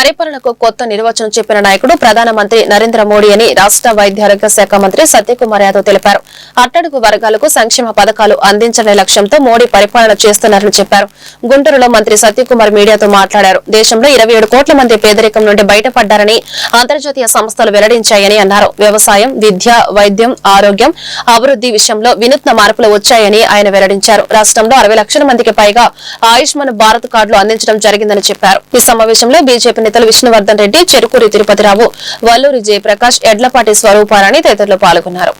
పరిపాలనకు కొత్త నిర్వచనం చెప్పిన నాయకుడు ప్రధానమంత్రి నరేంద్ర మోడీ అని రాష్ట వైద్యారోగ్య శాఖ మంత్రి సత్యకుమార్ యాదవ్ తెలిపారు. అట్టడుగు వర్గాలకు సంక్షేమ పథకాలు అందించనే లక్ష్యంతో మోడీ పరిపాలన చేస్తున్నారని చెప్పారు. గుంటూరులో మంత్రి సత్యకుమార్ మీడియాతో మాట్లాడారు. దేశంలో ఇరవై కోట్ల మంది పేదరికం నుండి బయటపడ్డారని అంతర్జాతీయ సంస్థలు వెల్లడించాయని అన్నారు. వ్యవసాయం విద్య వైద్యం ఆరోగ్యం అభివృద్ది విషయంలో వినూత్న మార్పులు వచ్చాయని ఆయన వెల్లడించారు. రాష్ట్రంలో అరవై లక్షల మందికి పైగా ఆయుష్మాన్ భారత్ కార్డులు అందించడం జరిగిందని చెప్పారు. ఈ సమావేశంలో బీజేపీ నేతలు విష్ణువర్ధన్ రెడ్డి చెరుకూరి తిరుపతిరావు వల్లూరి జయప్రకాష్ ఎడ్లపాటి స్వరూపారాణి తదితరులు పాల్గొన్నారు.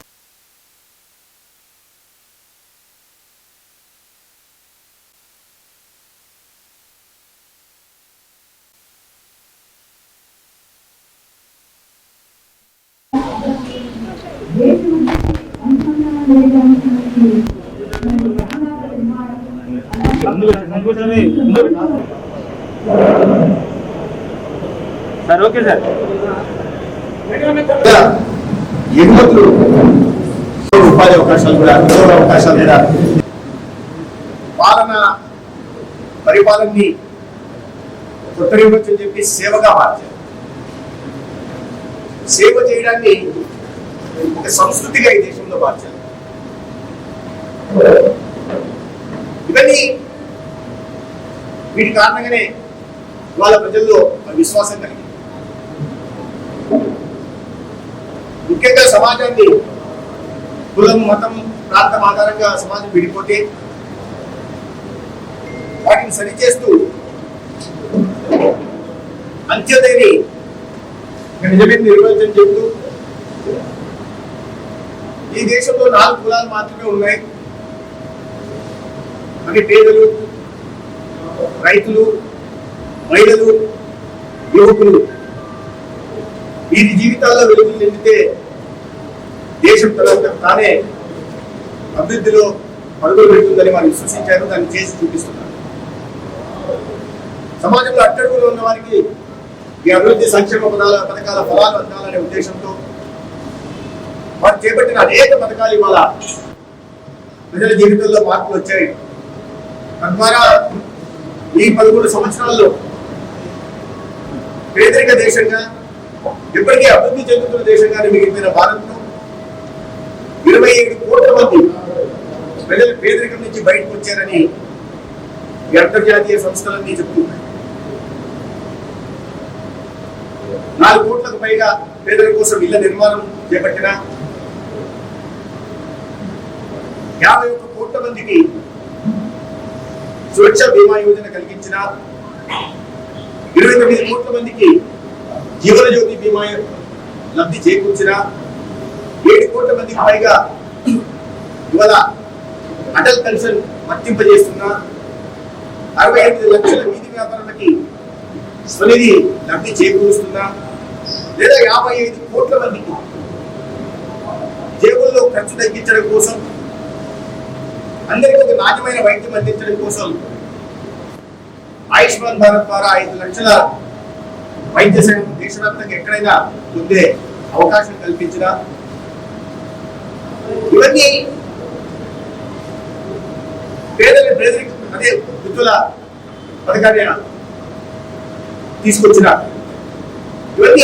Sir okay sir. ఎగుమతులు ఉపాధి అవకాశాలు కూడా ఉద్యోగ అవకాశాలు కూడా పాలన పరిపాలనని కొత్తరివ్వచ్చు చెప్పి సేవగా మార్చారు. సేవ చేయడాన్ని ఒక సంస్కృతిగా ఈ దేశంలో మార్చారు. ఇవన్నీ వీటి కారణంగానే వాళ్ళ ప్రజల్లో విశ్వాసం కలిగింది. ముఖ్యంగా సమాజాన్ని కులం మతం ప్రాంతం ఆధారంగా సమాజం విడిపోతే వాటిని సరిచేస్తూ అంత్యోదయని నిజమైన నిర్వచనం చెబుతూ ఈ దేశంలో నాలుగు కులాలు మాత్రమే ఉన్నాయి. అవి పేదలు రైతులు మహిళలు యువకులు. వీరి జీవితాల్లో వెలుగులు నిండితే దేశం తర్వాత తానే అభివృద్ధిలో పరుగులు పెడుతుందని వారు విశ్వసించారు దాన్ని చేసి చూపిస్తున్నారు. సమాజంలో అట్టడుగులో ఉన్న వారికి ఈ అభివృద్ధి సంక్షేమ పదాల పథకాల ఫలాలు అందాలనే ఉద్దేశంతో వారు చేపట్టిన అనేక పథకాలు ఇవాళ ప్రజల జీవితంలో మార్పులు వచ్చాయి. తద్వారా ఈ పదమూడు సంవత్సరాల్లో పేదరిక దేశంగా ఇప్పటికే అభివృద్ధి చెందుతున్న దేశంగానే మిగిలిపోయిన భారత్ను ఇరవై ఏడు కోట్ల మంది ప్రజలు పేదరికం నుంచి బయటకు వచ్చారని ఈ అంతర్జాతీయ సంస్థలన్నీ చెప్తున్నాయి. నాలుగు కోట్లకు పైగా పేదల కోసం ఇళ్ళ నిర్మాణం చేపట్టిన యాభై ఒక్క కోట్ల మందికి సురక్ష బీమా యోజన కలిగించిన ఇరవై తొమ్మిది కోట్ల మందికి జీవన జ్యోతి బీమా లబ్ధి చేకూర్చిన ఏడు కోట్ల మందికి పైగా ఇవాళ అటల్ పెన్షన్ వర్తింపజేస్తున్న అరవై ఎనిమిది లక్షల వీధి వ్యాపారులకి స్వనిధి లబ్ధి చేకూరుస్తున్న లేదా యాభై ఐదు కోట్ల మందికి జేబుల్లో ఖర్చు తగ్గించడం కోసం అందరికీ ఒక నాణ్యమైన వైద్యం అందించడం కోసం ఆయుష్మాన్ భారత్ ద్వారా ఐదు లక్షల వైద్య సేవ దేశవ్యాప్తంగా ఎక్కడైనా పొందే అవకాశం కల్పించిన ఇవన్నీ పేదలు పేదరిక అదే వృద్ధుల పథకాన్ని తీసుకొచ్చిన ఇవన్నీ